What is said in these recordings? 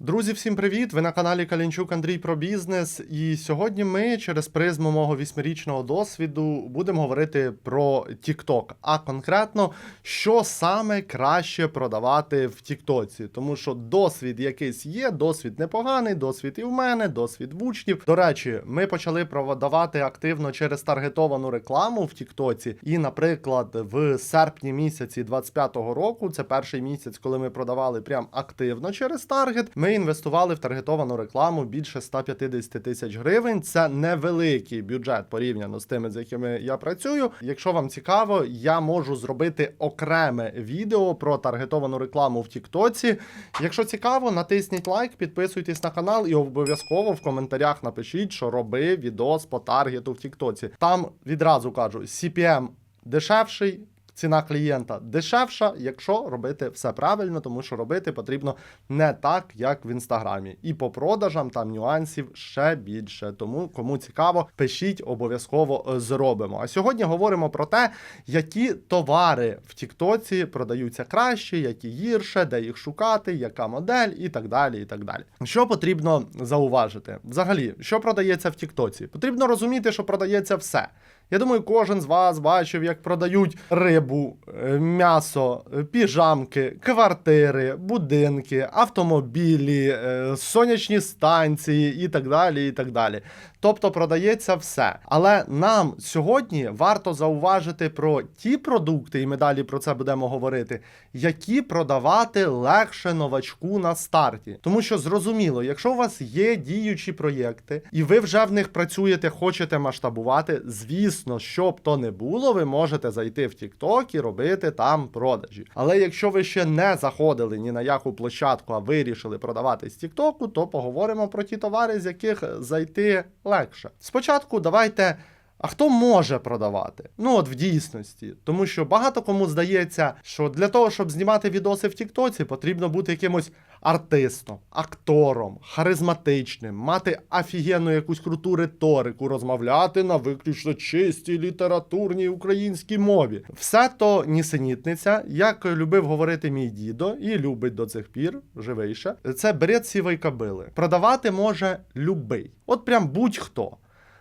Друзі, всім привіт! Ви на каналі Калінчук Андрій про бізнес. І сьогодні ми через призму мого вісьмирічного досвіду будемо говорити про TikTok, а конкретно, що саме краще продавати в Тіктоці. Тому що досвід якийсь є, досвід непоганий, досвід і в мене, досвід в учнів. До речі, ми почали продавати активно через таргетовану рекламу в Тіктоці. І, наприклад, в серпні місяці 25-го року, це перший місяць, коли ми продавали прям активно через таргет. Ми інвестували в таргетовану рекламу більше 150 тисяч гривень. Це невеликий бюджет порівняно з тими, з якими я працюю. Якщо вам цікаво, я можу зробити окреме відео про таргетовану рекламу в Тіктоці. Якщо цікаво, натисніть лайк, підписуйтесь на канал і обов'язково в коментарях напишіть, що роби відос по таргету в Тіктоці. Там відразу кажу, CPM дешевший. Ціна клієнта дешевша, якщо робити все правильно, тому що робити потрібно не так, як в інстаграмі. І по продажам там нюансів ще більше. Тому кому цікаво, пишіть, обов'язково е, зробимо. А сьогодні говоримо про те, які товари в Тіктоці продаються краще, які гірше, де їх шукати, яка модель і так далі. І так далі. Що потрібно зауважити? Взагалі, що продається в Тіктоці? Потрібно розуміти, що продається все. Я думаю, кожен з вас бачив, як продають рибу, е, м'ясо, е, піжамки, квартири, будинки, автомобілі, е, сонячні станції і так далі. і так далі. Тобто продається все. Але нам сьогодні варто зауважити про ті продукти, і ми далі про це будемо говорити, які продавати легше новачку на старті. Тому що зрозуміло, якщо у вас є діючі проєкти, і ви вже в них працюєте, хочете масштабувати, звісно, що б то не було, ви можете зайти в TikTok і робити там продажі. Але якщо ви ще не заходили ні на яку площадку, а вирішили продавати з TikTok, то поговоримо про ті товари, з яких зайти легше. Спочатку давайте. А хто може продавати? Ну от в дійсності, тому що багато кому здається, що для того, щоб знімати відоси в Тіктоці, потрібно бути якимось артистом, актором, харизматичним, мати офігенну якусь круту риторику, розмовляти на виключно чистій літературній українській мові. Все то нісенітниця, як любив говорити мій дідо, і любить до цих пір, живий ще. Це бред сівої кабили. Продавати може любий. От прям будь-хто.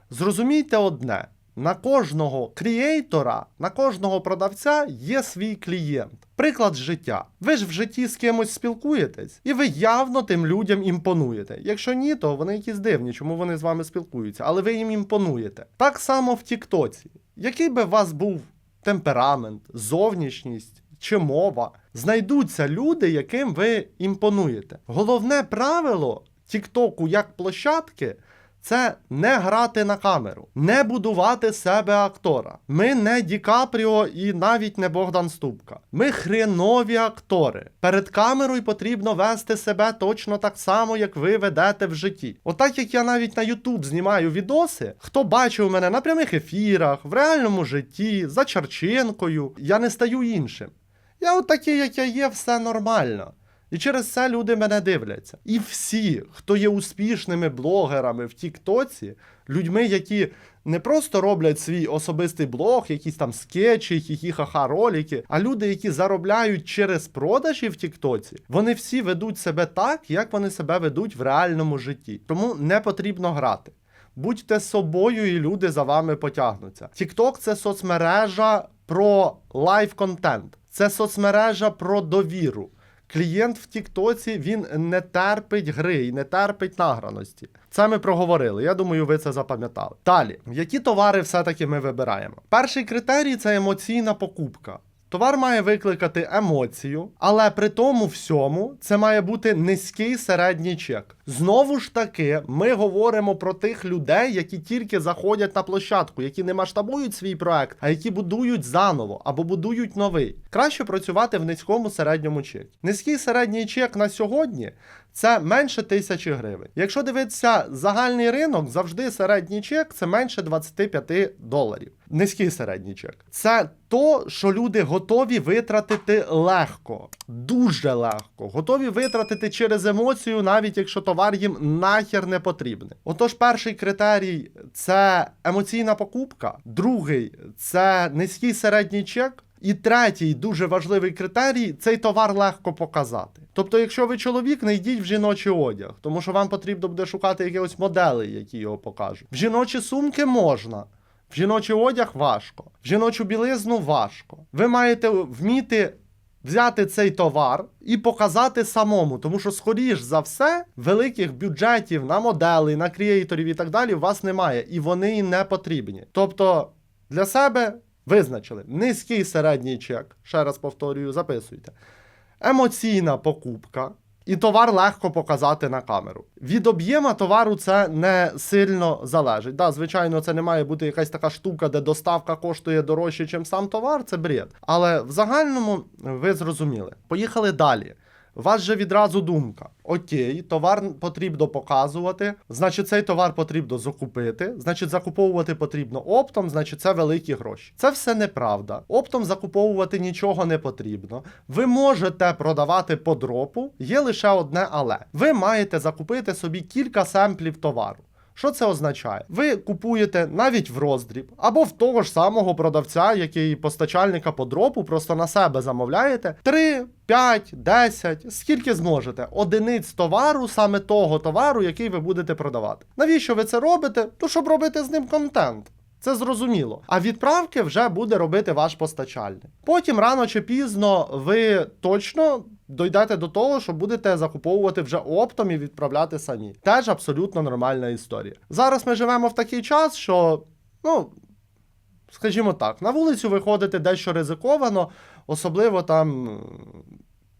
Зрозумійте одне: на кожного крієйтора, на кожного продавця є свій клієнт. Приклад життя. Ви ж в житті з кимось спілкуєтесь, і ви явно тим людям імпонуєте. Якщо ні, то вони якісь дивні, чому вони з вами спілкуються, але ви їм імпонуєте. Так само в Тіктоці. Який би у вас був темперамент, зовнішність чи мова, знайдуться люди, яким ви імпонуєте. Головне правило Тіктоку як площадки. Це не грати на камеру, не будувати себе актора. Ми не Ді Капріо і навіть не Богдан Ступка. Ми хренові актори. Перед камерою потрібно вести себе точно так само, як ви ведете в житті. Отак як я навіть на Ютуб знімаю відоси, хто бачив мене на прямих ефірах, в реальному житті, за Чарченкою, я не стаю іншим. Я от такий, як я є, все нормально. І через це люди мене дивляться. І всі, хто є успішними блогерами в Тіктоці, людьми, які не просто роблять свій особистий блог, якісь там скетчі, хі-хі-ха-ха ролики, а люди, які заробляють через продажі в Тіктоці, вони всі ведуть себе так, як вони себе ведуть в реальному житті. Тому не потрібно грати. Будьте собою, і люди за вами потягнуться. Тікток це соцмережа про лайв-контент, це соцмережа про довіру. Клієнт в Тіктоці він не терпить гри і не терпить награності. Це ми проговорили. Я думаю, ви це запам'ятали. Далі, які товари все-таки ми вибираємо? Перший критерій це емоційна покупка. Товар має викликати емоцію, але при тому всьому це має бути низький середній чек. Знову ж таки, ми говоримо про тих людей, які тільки заходять на площадку, які не масштабують свій проект, а які будують заново або будують новий. Краще працювати в низькому середньому чекі. Низький середній чек на сьогодні. Це менше тисячі гривень. Якщо дивитися загальний ринок, завжди середній чек це менше 25 доларів. Низький середній чек. Це то, що люди готові витратити легко, дуже легко, готові витратити через емоцію, навіть якщо товар їм нахер не потрібний. Отож, перший критерій це емоційна покупка, другий це низький середній чек. І третій дуже важливий критерій цей товар легко показати. Тобто, якщо ви чоловік, не йдіть в жіночий одяг, тому що вам потрібно буде шукати якихось моделей, які його покажуть. В жіночі сумки можна. В жіночий одяг важко, в жіночу білизну важко. Ви маєте вміти взяти цей товар і показати самому, тому що, скоріш за все, великих бюджетів на моделей, на креаторів і так далі у вас немає, і вони не потрібні. Тобто для себе визначили низький середній чек. Ще раз повторюю, записуйте. Емоційна покупка. І товар легко показати на камеру. Від об'єма товару це не сильно залежить. Да, звичайно, це не має бути якась така штука, де доставка коштує дорожче, ніж сам товар, це бред. Але в загальному ви зрозуміли. Поїхали далі. У вас же відразу думка: окей, товар потрібно показувати, значить, цей товар потрібно закупити, значить, закуповувати потрібно оптом, значить, це великі гроші. Це все неправда. Оптом закуповувати нічого не потрібно. Ви можете продавати по дропу, є лише одне але. Ви маєте закупити собі кілька семплів товару. Що це означає? Ви купуєте навіть в роздріб або в того ж самого продавця, який постачальника по дропу, просто на себе замовляєте 3, 5, 10, скільки зможете одиниць товару, саме того товару, який ви будете продавати. Навіщо ви це робите? То щоб робити з ним контент. Це зрозуміло. А відправки вже буде робити ваш постачальник. Потім рано чи пізно ви точно дойдете до того, що будете закуповувати вже оптом і відправляти самі. Теж абсолютно нормальна історія. Зараз ми живемо в такий час, що, ну. Скажімо так, на вулицю виходити дещо ризиковано, особливо там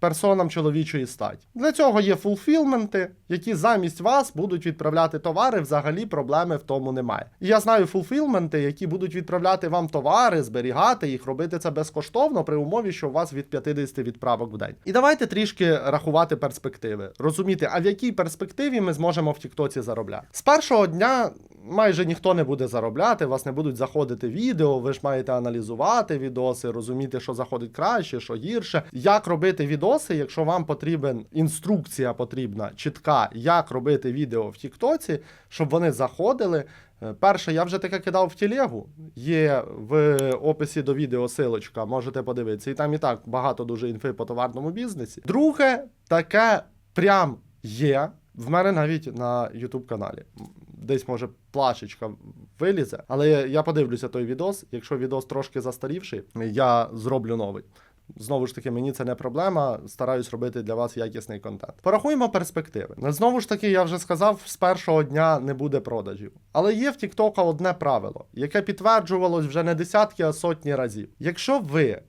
персонам чоловічої статі. Для цього є фулфілменти, які замість вас будуть відправляти товари. Взагалі проблеми в тому немає. І я знаю фулфілменти, які будуть відправляти вам товари, зберігати їх, робити це безкоштовно при умові, що у вас від 50 відправок в день. І давайте трішки рахувати перспективи, розуміти, а в якій перспективі ми зможемо в Тіктоці заробляти. З першого дня. Майже ніхто не буде заробляти, вас не будуть заходити відео, ви ж маєте аналізувати відоси, розуміти, що заходить краще, що гірше. Як робити відоси, якщо вам потрібен інструкція потрібна, чітка, як робити відео в Тіктоці, щоб вони заходили. Е, Перше, я вже таке кидав в телегу. Є в описі до відео силочка, можете подивитися. І там і так багато дуже інфи по товарному бізнесі. Друге, таке прям є. В мене навіть на YouTube каналі. Десь може плашечка вилізе, але я подивлюся той відос. Якщо відос трошки застарівший, я зроблю новий. Знову ж таки, мені це не проблема. Стараюсь робити для вас якісний контент. Порахуємо перспективи. Знову ж таки, я вже сказав, з першого дня не буде продажів. Але є в TikTok одне правило, яке підтверджувалось вже не десятки, а сотні разів. Якщо ви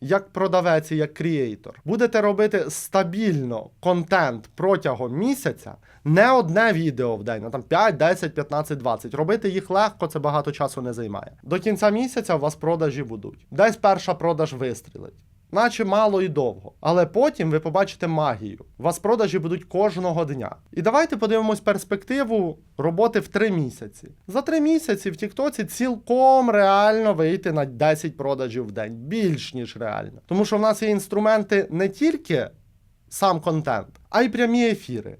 як продавець і як крієйтор, будете робити стабільно контент протягом місяця, не одне відео в день, а там 5, 10, 15, 20. Робити їх легко, це багато часу не займає. До кінця місяця у вас продажі будуть. Десь перша продаж вистрілить. Наче мало і довго. Але потім ви побачите магію. У вас продажі будуть кожного дня. І давайте подивимось перспективу роботи в 3 місяці. За 3 місяці в Тіктоці цілком реально вийти на 10 продажів в день. Більш ніж реально. Тому що в нас є інструменти не тільки сам контент, а й прямі ефіри.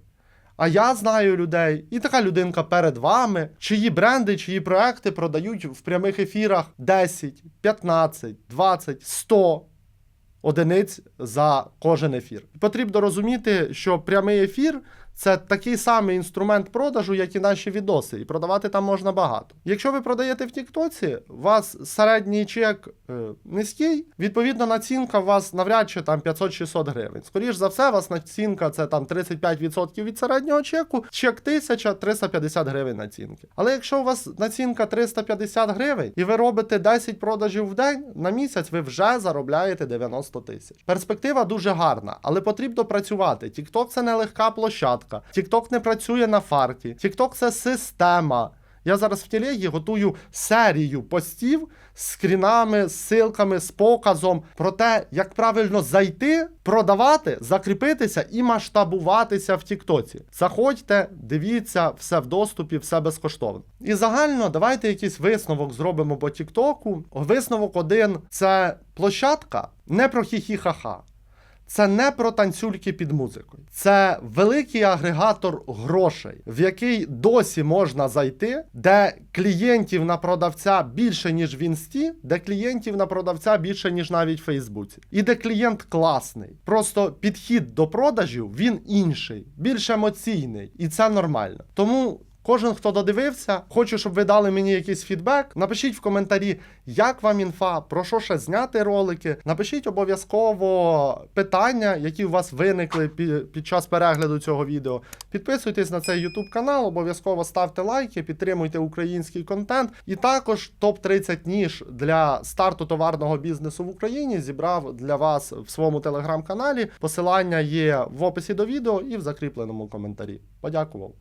А я знаю людей, і така людинка перед вами, чиї бренди, чиї проекти продають в прямих ефірах 10, 15, 20, 100 одиниць за кожен ефір. Потрібно розуміти, що прямий ефір це такий самий інструмент продажу, як і наші відоси, і продавати там можна багато. Якщо ви продаєте в Тіктоці, у вас середній чек е, низький, відповідно, націнка у вас навряд чи там 500-600 гривень. Скоріш за все, у вас націнка це там 35% від середнього чеку, чек 1000 350 гривень націнки. Але якщо у вас націнка 350 гривень і ви робите 10 продажів в день, на місяць ви вже заробляєте 90 тисяч. Перспектива дуже гарна, але потрібно працювати. TikTok це не легка площадка. TikTok не працює на фарті. TikTok це система. Я зараз в телегі готую серію постів з скрінами, з ссылками, з показом про те, як правильно зайти, продавати, закріпитися і масштабуватися в Тіктоці. Заходьте, дивіться, все в доступі, все безкоштовно. І загально давайте якийсь висновок зробимо по Тіктоку. Висновок один це площадка не про хі-хі-ха-ха. Це не про танцюльки під музикою. Це великий агрегатор грошей, в який досі можна зайти, де клієнтів на продавця більше, ніж в інсті, де клієнтів на продавця більше, ніж навіть в Фейсбуці. І де клієнт класний. Просто підхід до продажів він інший, більш емоційний, і це нормально. Тому. Кожен, хто додивився, хочу, щоб ви дали мені якийсь фідбек. Напишіть в коментарі, як вам інфа, про що ще зняти ролики. Напишіть обов'язково питання, які у вас виникли пі- під час перегляду цього відео. Підписуйтесь на цей YouTube канал, обов'язково ставте лайки, підтримуйте український контент. І також топ-30 ніж для старту товарного бізнесу в Україні зібрав для вас в своєму телеграм-каналі. Посилання є в описі до відео і в закріпленому коментарі. Подякував.